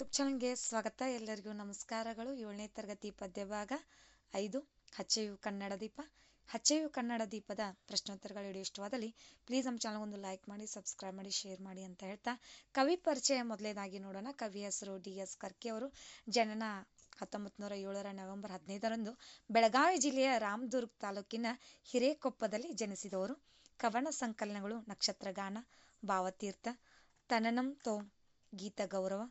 YouTube ಚಾನಲ್ಗೆ ಸ್ವಾಗತ. ಎಲ್ಲರಿಗೂ ನಮಸ್ಕಾರಗಳು. ಏಳನೇ ತರಗತಿ ಪದ್ಯ ಭಾಗ ಐದು, ಹಚ್ಚೆಯು ಕನ್ನಡ ದೀಪ. ಹಚ್ಚೆಯು ಕನ್ನಡ ದೀಪದ ಪ್ರಶ್ನೋತ್ತರಗಳು ವಿಡಿಯೋ ಇಷ್ಟವಾದಲ್ಲಿ ಪ್ಲೀಸ್ ನಮ್ಮ ಚಾನಲ್ ಒಂದು ಲೈಕ್ ಮಾಡಿ ಸಬ್ಸ್ಕ್ರೈಬ್ ಮಾಡಿ ಶೇರ್ ಮಾಡಿ ಅಂತ ಹೇಳ್ತಾ ಕವಿ ಪರಿಚಯ ಮೊದಲೇದಾಗಿ ನೋಡೋಣ. ಕವಿ ಹೆಸರು ಡಿ ಎಸ್ ಕರ್ಕೆ ಅವರು. ಜನನ ಹತ್ತೊಂಬತ್ತು ನೂರ ಏಳರ ನವೆಂಬರ್ ಹದಿನೈದರಂದು ಬೆಳಗಾವಿ ಜಿಲ್ಲೆಯ ರಾಮದುರ್ಗ್ ತಾಲೂಕಿನ ಹಿರೇಕೊಪ್ಪದಲ್ಲಿ ಜನಿಸಿದವರು. ಕವನ ಸಂಕಲನಗಳು ನಕ್ಷತ್ರಗಾನ, ಭಾವತೀರ್ಥ, ತನನಂ ತೋ ಗೀತ ಗೌರವ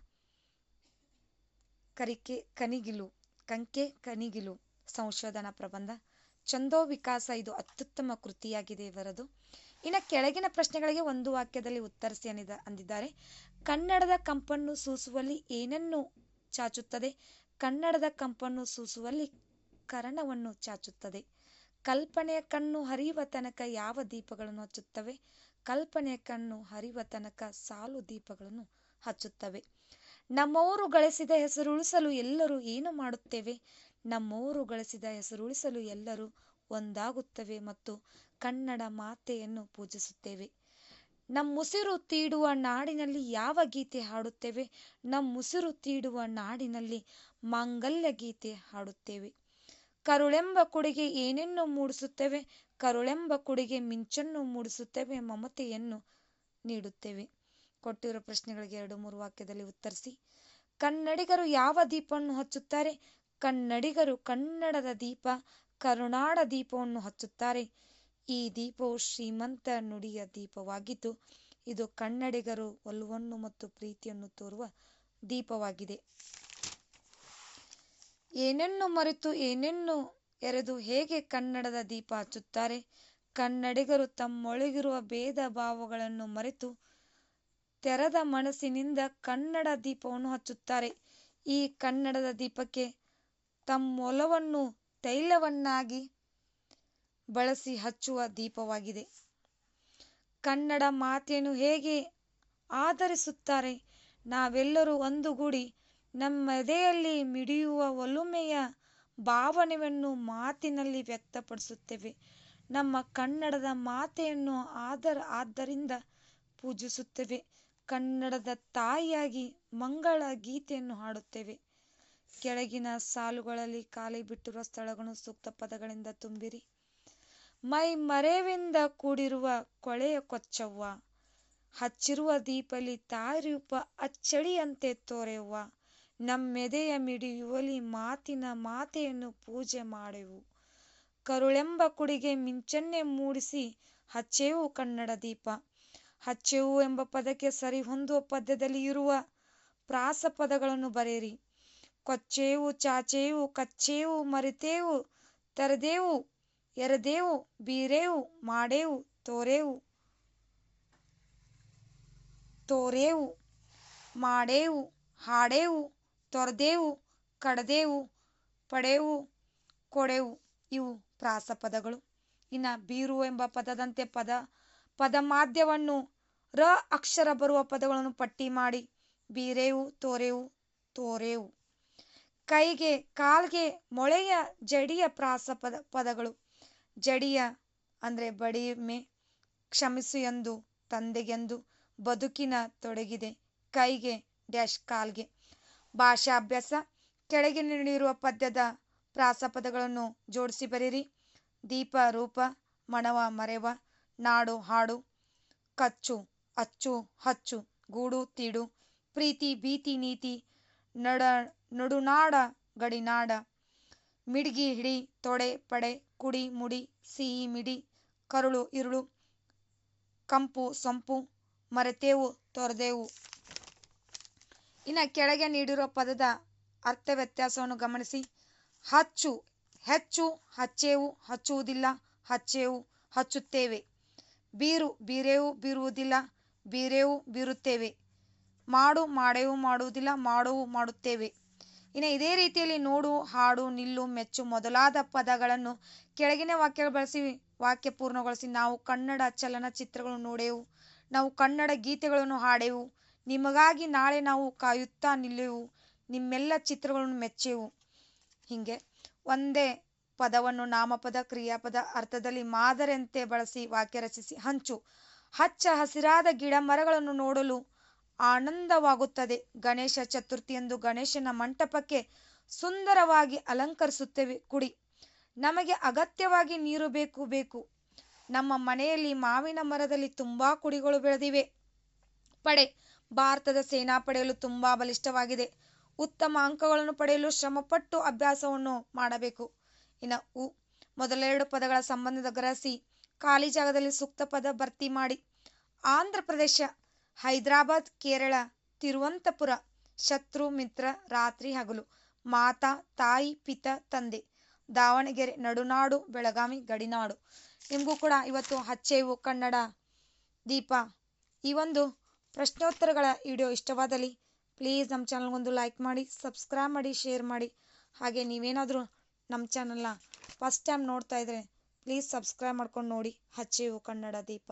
ಕರಿಕೆ ಕನಿಗಿಲು, ಕಂಕೆ ಕನಿಗಿಲು ಸಂಶೋಧನಾ ಪ್ರಬಂಧ. ಚಂದೋ ವಿಕಾಸ ಇದು ಅತ್ಯುತ್ತಮ ಕೃತಿಯಾಗಿದೆ ಇವರದು. ಇನ್ನು ಕೆಳಗಿನ ಪ್ರಶ್ನೆಗಳಿಗೆ ಒಂದು ವಾಕ್ಯದಲ್ಲಿ ಉತ್ತರಿಸಿ ಅನಿದ, ಅಂದಿದ್ದಾರೆ. ಕನ್ನಡದ ಕಂಪನ್ನು ಸೂಸುವಲ್ಲಿ ಏನನ್ನು ಚಾಚುತ್ತದೆ? ಕನ್ನಡದ ಕಂಪನ್ನು ಸೂಸುವಲ್ಲಿ ಕರಣವನ್ನು ಚಾಚುತ್ತದೆ. ಕಲ್ಪನೆಯ ಕಣ್ಣು ಹರಿಯುವ ತನಕ ಯಾವ ದೀಪಗಳನ್ನು ಹಚ್ಚುತ್ತವೆ? ಕಲ್ಪನೆಯ ಕಣ್ಣು ಹರಿಯುವ ತನಕ ಸಾಲು ದೀಪಗಳನ್ನು ಹಚ್ಚುತ್ತವೆ. ನಮ್ಮವರು ಗಳಿಸಿದ ಹೆಸರು ಉಳಿಸಲು ಎಲ್ಲರೂ ಏನು ಮಾಡುತ್ತೇವೆ? ನಮ್ಮವರು ಗಳಿಸಿದ ಹೆಸರು ಉಳಿಸಲು ಎಲ್ಲರೂ ಒಂದಾಗುತ್ತವೆ ಮತ್ತು ಕನ್ನಡ ಮಾತೆಯನ್ನು ಪೂಜಿಸುತ್ತೇವೆ. ನಮ್ಮುಸಿರು ತೀಡುವ ನಾಡಿನಲ್ಲಿ ಯಾವ ಗೀತೆ ಹಾಡುತ್ತೇವೆ? ನಮ್ಮುಸಿರು ತೀಡುವ ನಾಡಿನಲ್ಲಿ ಮಾಂಗಲ್ಯ ಗೀತೆ ಹಾಡುತ್ತೇವೆ. ಕರುಳೆಂಬ ಕುಡಿಗೆ ಏನೆನ್ನು ಮೂಡಿಸುತ್ತೇವೆ? ಕರುಳೆಂಬ ಕುಡಿಗೆ ಮಿಂಚನ್ನು ಮೂಡಿಸುತ್ತೇವೆ, ಮಮತೆಯನ್ನು ನೀಡುತ್ತೇವೆ. ಕೊಟ್ಟಿರೋ ಪ್ರಶ್ನೆಗಳಿಗೆ ಎರಡು ಮೂರು ವಾಕ್ಯದಲ್ಲಿ ಉತ್ತರಿಸಿ. ಕನ್ನಡಿಗರು ಯಾವ ದೀಪವನ್ನು ಹಚ್ಚುತ್ತಾರೆ? ಕನ್ನಡಿಗರು ಕನ್ನಡದ ದೀಪ, ಕರುಣಾಡ ದೀಪವನ್ನು ಹಚ್ಚುತ್ತಾರೆ. ಈ ದೀಪವು ಶ್ರೀಮಂತ ನುಡಿಯ ದೀಪವಾಗಿದ್ದು, ಇದು ಕನ್ನಡಿಗರು ಒಲವನ್ನು ಮತ್ತು ಪ್ರೀತಿಯನ್ನು ತೋರುವ ದೀಪವಾಗಿದೆ. ಏನೆನ್ನು ಮರೆತು, ಏನನ್ನು ಎರೆದು ಹೇಗೆ ಕನ್ನಡದ ದೀಪ ಹಚ್ಚುತ್ತಾರೆ? ಕನ್ನಡಿಗರು ತಮ್ಮೊಳಗಿರುವ ಭೇದ ಭಾವಗಳನ್ನು ಮರೆತು ತೆರೆದ ಮನಸ್ಸಿನಿಂದ ಕನ್ನಡ ದೀಪವನ್ನು ಹಚ್ಚುತ್ತಾರೆ. ಈ ಕನ್ನಡದ ದೀಪಕ್ಕೆ ತಮ್ಮೊಲವನ್ನು ತೈಲವನ್ನಾಗಿ ಬಳಸಿ ಹಚ್ಚುವ ದೀಪವಾಗಿದೆ. ಕನ್ನಡ ಮಾತೆಯನ್ನು ಹೇಗೆ ಆಧರಿಸುತ್ತಾರೆ? ನಾವೆಲ್ಲರೂ ಒಂದುಗೂಡಿ ನಮ್ಮೆದೆಯಲ್ಲಿ ಮಿಡಿಯುವ ಒಲುಮೆಯ ಭಾವನೆಯನ್ನು ಮಾತಿನಲ್ಲಿ ವ್ಯಕ್ತಪಡಿಸುತ್ತೇವೆ. ನಮ್ಮ ಕನ್ನಡದ ಮಾತೆಯನ್ನು ಆದರ, ಆದ್ದರಿಂದ ಪೂಜಿಸುತ್ತೇವೆ. ಕನ್ನಡದ ತಾಯಿಯಾಗಿ ಮಂಗಳ ಗೀತೆಯನ್ನು ಹಾಡುತ್ತೇವೆ. ಕೆಳಗಿನ ಸಾಲುಗಳಲ್ಲಿ ಖಾಲಿ ಬಿಟ್ಟಿರುವ ಸ್ಥಳಗಳು ಸೂಕ್ತ ಪದಗಳಿಂದ ತುಂಬಿರಿ. ಮೈ ಮರೆವಿಂದ ಕೂಡಿರುವ ಕೊಳೆಯ ಕೊಚ್ಚವ್ವ, ಹಚ್ಚಿರುವ ದೀಪಲಿ ತಾಯಿರೂಪ ಅಚ್ಚಳಿಯಂತೆ ತೋರೆವ್ವ, ನಮ್ಮೆದೆಯ ಮಿಡಿಯುವಲಿ ಮಾತಿನ ಮಾತೆಯನ್ನು ಪೂಜೆ ಮಾಡೆವು ಕರುಳೆಂಬ ಕುಡಿಗೆ ಮಿಂಚನ್ನೇ ಮೂಡಿಸಿ ಹಚ್ಚೆವು ಕನ್ನಡ ದೀಪ. ಹಚ್ಚೆವು ಎಂಬ ಪದಕ್ಕೆ ಸರಿ ಹೊಂದುವ ಪದ್ಯದಲ್ಲಿ ಇರುವ ಪ್ರಾಸ ಪದಗಳನ್ನು ಬರೆಯಿರಿ. ಕೊಚ್ಚೇವು, ಚಾಚೇವು, ಕಚ್ಚೇವು, ಮರಿತೇವು, ತರದೇವು, ಎರದೇವು, ಬೀರೇವು, ಮಾಡೇವು, ತೋರೇವು ತೋರೇವು, ಮಾಡೇವು, ಹಾಡೇವು, ತೊರೆದೇವು, ಕಡದೇವು, ಪಡೆವು, ಕೊಡೆವು, ಇವು ಪ್ರಾಸ ಪದಗಳು ಇನ್ನು ಬೀರು ಎಂಬ ಪದದಂತೆ ಪದ, ಪದಮಾದ್ಯವನ್ನು ರ ಅಕ್ಷರ ಬರುವ ಪದಗಳನ್ನು ಪಟ್ಟಿ ಮಾಡಿ. ಬೀರೆವು, ತೋರೆವು ತೋರೆವು. ಕೈಗೆ, ಕಾಲ್ಗೆ ಮೊಳೆಯ ಜಡಿಯ ಪ್ರಾಸ ಪದ, ಪದಗಳು. ಜಡಿಯ ಅಂದರೆ ಬಡಿಮೆ, ಕ್ಷಮಿಸು ಎಂದು, ತಂದೆಗೆಂದು, ಬದುಕಿನ ತೊಡಗಿದೆ. ಕೈಗೆ, ಡ್ಯಾಶ್ ಕಾಲ್ಗೆ. ಭಾಷಾಭ್ಯಾಸ, ಕೆಳಗೆ ನೀಡಿರುವ ಪದ್ಯದ ಪ್ರಾಸಪದಗಳನ್ನು ಜೋಡಿಸಿ ಬರೀರಿ ದೀಪ, ರೂಪ, ಮಣವ, ಮರೆವ, ನಾಡು, ಹಾಡು, ಕಚ್ಚು. ಅಚ್ಚು, ಹಚ್ಚು, ಗೂಡು, ತೀಡು, ಪ್ರೀತಿ, ಭೀತಿ, ನೀತಿ, ನಡ, ನಡುನಾಡ, ಗಡಿನಾಡ, ಮಿಡ್ಗಿ, ಹಿಡಿ, ತೊಡೆ, ಪಡೆ, ಕುಡಿ, ಮುಡಿ, ಸಿಹಿ, ಮಿಡಿ, ಕರುಳು, ಇರುಳು, ಕಂಪು, ಸೊಂಪು, ಮರೆತೇವು, ತೊರೆದೇವು. ಇನ್ನು ಕೆಳಗೆ ನೀಡಿರೋ ಪದದ ಅರ್ಥ ವ್ಯತ್ಯಾಸವನ್ನು ಗಮನಿಸಿ. ಹಚ್ಚು, ಹೆಚ್ಚು, ಹಚ್ಚೇವು, ಹಚ್ಚುವುದಿಲ್ಲ, ಹಚ್ಚೇವು, ಹಚ್ಚುತ್ತೇವೆ. ಬೀರು, ಬೀರೇವು, ಬೀರುವುದಿಲ್ಲ ಬೀರೇವು ಬೀರುತ್ತೇವೆ. ಮಾಡು, ಮಾಡೆವು ಮಾಡುವುದಿಲ್ಲ, ಮಾಡುವು ಮಾಡುತ್ತೇವೆ. ಇನ್ನು ಇದೇ ರೀತಿಯಲ್ಲಿ ನೋಡು, ಹಾಡು, ನಿಲ್ಲು, ಮೆಚ್ಚು ಮೊದಲಾದ ಪದಗಳನ್ನು ಕೆಳಗಿನ ವಾಕ್ಯ ಬಳಸಿ ವಾಕ್ಯ ಪೂರ್ಣಗೊಳಿಸಿ ನಾವು ಕನ್ನಡ ಚಲನಚಿತ್ರಗಳನ್ನು ನೋಡೆವು. ನಾವು ಕನ್ನಡ ಗೀತೆಗಳನ್ನು ಹಾಡೆವು. ನಿಮಗಾಗಿ ನಾಳೆ ನಾವು ಕಾಯುತ್ತಾ ನಿಲ್ಲೆವು. ನಿಮ್ಮೆಲ್ಲ ಚಿತ್ರಗಳನ್ನು ಮೆಚ್ಚೆವು. ಹೀಗೆ ಒಂದೇ ಪದವನ್ನು ನಾಮಪದ, ಕ್ರಿಯಾಪದ, ಅರ್ಥದಲ್ಲಿ ಮಾದರಿಯಂತೆ ಬಳಸಿ ವಾಕ್ಯ ರಚಿಸಿ ಹಂಚು. ಹಚ್ಚ ಹಸಿರಾದ ಗಿಡ ಮರಗಳನ್ನು ನೋಡಲು ಆನಂದವಾಗುತ್ತದೆ. ಗಣೇಶ ಚತುರ್ಥಿಯಂದು ಗಣೇಶನ ಮಂಟಪಕ್ಕೆ ಸುಂದರವಾಗಿ ಅಲಂಕರಿಸುತ್ತೇವೆ. ಕುಡಿ, ನಮಗೆ ಅಗತ್ಯವಾಗಿ ನೀರು ಬೇಕು ಬೇಕು. ನಮ್ಮ ಮನೆಯಲ್ಲಿ ಮಾವಿನ ಮರದಲ್ಲಿ ತುಂಬಾ ಕುಡಿಗಳು ಬೆಳೆದಿವೆ. ಪಡೆ, ಭಾರತದ ಸೇನಾ ಪಡೆಯಲು ತುಂಬಾ ಬಲಿಷ್ಠವಾಗಿದೆ. ಉತ್ತಮ ಅಂಕಗಳನ್ನು ಪಡೆಯಲು ಶ್ರಮಪಟ್ಟು ಅಭ್ಯಾಸವನ್ನು ಮಾಡಬೇಕು. ಇನ್ನು ಉ, ಮೊದಲೆರಡು ಪದಗಳ ಸಂಬಂಧದ ಗ್ರಹಿಸಿ, ಖಾಲಿ ಜಾಗದಲ್ಲಿ ಸೂಕ್ತ ಪದ ಭರ್ತಿ ಮಾಡಿ. ಆಂಧ್ರ ಪ್ರದೇಶ, ಹೈದರಾಬಾದ್, ಕೇರಳ, ತಿರುವಂತಪುರ, ಶತ್ರು, ಮಿತ್ರ, ರಾತ್ರಿ ಹಗಲು, ಮಾತಾ, ತಾಯಿ, ಪಿತ, ತಂದೆ, ದಾವಣಗೆರೆ, ನಡುನಾಡು, ಬೆಳಗಾವಿ, ಗಡಿನಾಡು. ನಿಮಗೂ ಕೂಡ ಇವತ್ತು ಹಚ್ಚೇವು ಕನ್ನಡ ದೀಪ. ಈ ಒಂದು ಪ್ರಶ್ನೋತ್ತರಗಳ ವಿಡಿಯೋ ಇಷ್ಟವಾದಲ್ಲಿ ಪ್ಲೀಸ್ ನಮ್ಮ ಚಾನಲ್ಗೊಂದು ಲೈಕ್ ಮಾಡಿ, ಸಬ್ಸ್ಕ್ರೈಬ್ ಮಾಡಿ, ಶೇರ್ ಮಾಡಿ. ಹಾಗೆ ನೀವೇನಾದರೂ ನಮ್ಮ ಚಾನಲ್ನ ಫಸ್ಟ್ ಟೈಮ್ ನೋಡ್ತಾ ಇದ್ರೆ ಪ್ಲೀಸ್ ಸಬ್ಸ್ಕ್ರೈಬ್ ಮಾಡ್ಕೊಂಡು ನೋಡಿ, ಹಚ್ಚೇವು ಕನ್ನಡ ದೀಪ.